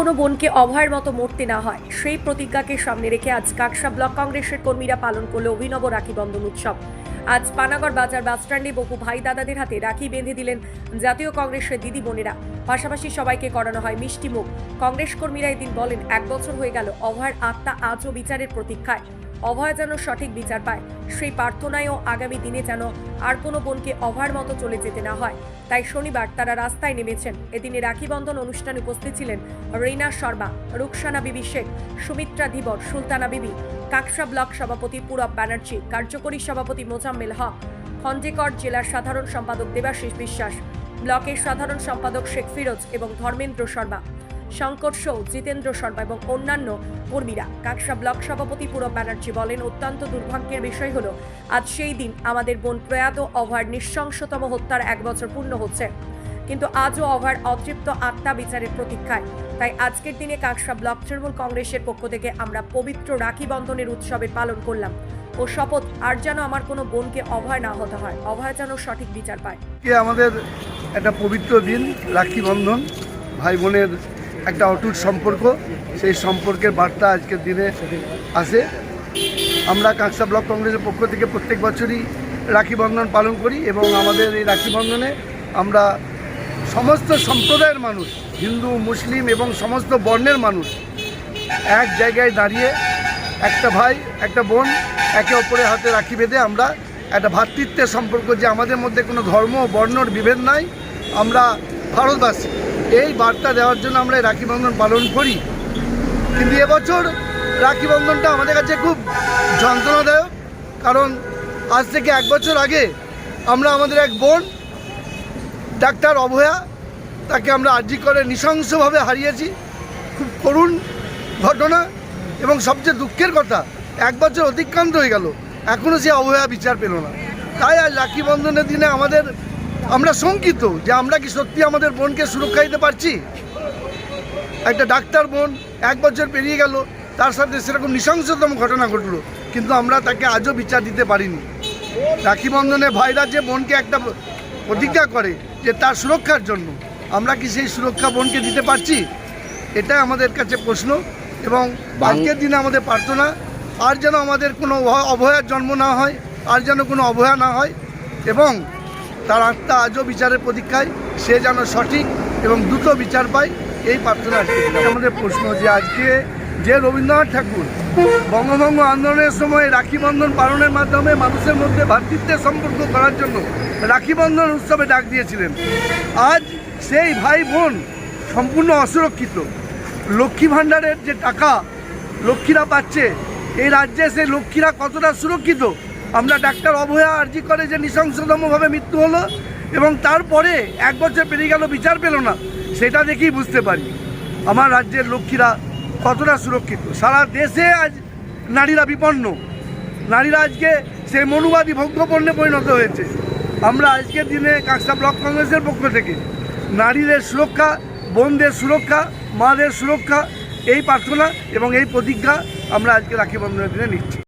কোনো বোনকে অভয়ের মতো মরতে না হয়। সেই প্রতিজ্ঞাকে সামনে রেখে আজ কাকসা ব্লক কংগ্রেসের কর্মীরা পালন করল অভিনব রাখি বন্ধন উৎসব। আজ পানাগড় বাজার বাসস্ট্যান্ডে বহু ভাই দাদাদের হাতে রাখি বেঁধে দিলেন জাতীয় কংগ্রেসের দিদি বোনেরা। পাশাপাশি সবাইকে করানো হয় মিষ্টি মুখ। কংগ্রেস কর্মীরা এদিন বলেন, এক বছর হয়ে গেল, অভয়ের আত্মা আজও বিচারের প্রতীক্ষায়। অভয় যেন সঠিক বিচার পায়। সেই প্রার্থনায়ও আগামী দিনে যেন আর কোনো বোনকে অভয়ের মতো চলে যেতে না হয়। তাই শনিবার তারা রাস্তায় নেমেছেন। এদিনে রাখি বন্ধন অনুষ্ঠানে উপস্থিত ছিলেন রিনা শর্মা, রুকসানা বিবি শেখ, সুমিত্রা ধীবর, সুলতানা বিবি, কাকসা ব্লক সভাপতি পুরব ব্যানার্জি, কার্যকরী সভাপতি মোজাম্মেল হক, খঞ্জেকর জেলার সাধারণ সম্পাদক দেবাশিস বিশ্বাস, ব্লকের সাধারণ সম্পাদক শেখ ফিরোজ এবং ধর্মেন্দ্র শর্মা। শঙ্কর সৌ জিতেন্দ্র শর্মা এবং অন্যান্য কর্মীরা। কাকসা ব্লক সভাপতি পুরব ব্যানার্জি বলেন, অত্যন্ত দুর্ভাগ্যের বিষয় হলো, আজ সেই দিন আমাদের বোন প্রয়াত অভয়ের নৃশংসতম হত্যার এক বছর পূর্ণ হচ্ছে। কিন্তু আজও অভয়ের অতৃপ্ত আত্মা বিচারের প্রতীক্ষায়। তাই আজকের দিনে কাকসা ব্লক তৃণমূল কংগ্রেসের পক্ষ থেকে আমরা পবিত্র রাখি বন্ধনের উৎসবের পালন করলাম ও শপথ, আর যেন আমার কোনো বোনকে অভয় না হতে হয়। অভয় যেন সঠিক বিচার পায়। আমাদের একটা পবিত্র দিন, রাখি বন্ধন। ভাই বোনের একটা অটুট সম্পর্ক। সেই সম্পর্কের বার্তা আজকের দিনে আসে আমরা কাঁকসা ব্লক কংগ্রেসের পক্ষ থেকে প্রত্যেক বছরই রাখি বন্ধন পালন করি এবং আমাদের এই রাখি বন্ধনে আমরা সমস্ত সম্প্রদায়ের মানুষ, হিন্দু, মুসলিম এবং সমস্ত বর্ণের মানুষ এক জায়গায় দাঁড়িয়ে একটা ভাই, একটা বোন একে অপরের হাতে রাখি বেঁধে আমরা একটা ভ্রাতৃত্বের সম্পর্ক যে আমাদের মধ্যে কোনো ধর্ম বর্ণর বিভেদ নাই। আমরা ভারতবাসী। এই বার্তা দেওয়ার জন্য আমরা রাখি বন্ধন পালন করি। কিন্তু এবছর রাখি বন্ধনটা আমাদের কাছে খুব যন্ত্রণাদায়ক, কারণ আজ থেকে এক বছর আগে আমরা আমাদের এক বোন, ডাক্তার অভয়া, তাকে আমরা আর্জি করে নৃশংসভাবে হারিয়েছি। খুব করুণ ঘটনা এবং সবচেয়ে দুঃখের কথা, এক বছর অতিক্রান্ত হয়ে গেল। এখনও সে অবহেলা বিচার পেল না। তাই আজ রাখি বন্ধনের দিনে আমাদের আমরা শঙ্কিত যে আমরা কি সত্যি আমাদের বোনকে সুরক্ষা দিতে পারছি? একটা ডাক্তার বোন এক বছর পেরিয়ে গেল তার সাথে সেরকম নৃশংসতম ঘটনা ঘটলো কিন্তু আমরা তাকে আজও বিচার দিতে পারিনি। রাখি বন্ধনে ভাইরা যে বোনকে একটা প্রতিজ্ঞা করে যে তার সুরক্ষার জন্য আমরা কি সেই সুরক্ষা বোনকে দিতে পারছি? এটাই আমাদের কাছে প্রশ্ন এবং আজকের দিনে আমাদের প্রার্থনা আর যেন আমাদের কোনো অভয়ার জন্ম না হয় আর যেন কোনো অবহেলা না হয় এবং তার আত্মা আজও বিচারের প্রতীক্ষায়, সে যেন সঠিক এবং দ্রুত বিচার পায়, এই প্রার্থনা। আমাদের প্রশ্ন যে আজকে যে রবীন্দ্রনাথ ঠাকুর বঙ্গভঙ্গ আন্দোলনের সময় রাখি বন্ধন পালনের মাধ্যমে মানুষের মধ্যে ভ্রাতৃত্বের সম্পর্ক করার জন্য রাখি বন্ধন উৎসবে ডাক দিয়েছিলেন। আজ সেই ভাই বোন সম্পূর্ণ অসুরক্ষিত। লক্ষ্মী ভাণ্ডারের যে টাকা লক্ষ্মীরা পাচ্ছে, এই রাজ্যে সেই লক্ষ্মীরা কতটা সুরক্ষিত? আমরা ডাক্তার অভয়া আর্জি করে যে নৃশংসতমভাবে মৃত্যু হলো এবং তারপরে এক বছর পেরিয়ে গেল, বিচার পেল না, সেটা দেখেই বুঝতে পারি। আমার রাজ্যের লক্ষ্মীরা কতটা সুরক্ষিত। সারা দেশে আজ নারীরা বিপন্ন। নারীরা আজকে সেই মনুবাদী ভোগ্যপণ্যে পরিণত হয়েছে। আমরা আজকের দিনে কাঁকসা ব্লক কংগ্রেসের পক্ষ থেকে নারীদের সুরক্ষা, বোনদের সুরক্ষা, মাদের সুরক্ষা, এই প্রার্থনা এবং এই প্রতিজ্ঞা আমরা আজকে রাখি বন্ধনের দিনে নিচ্ছি।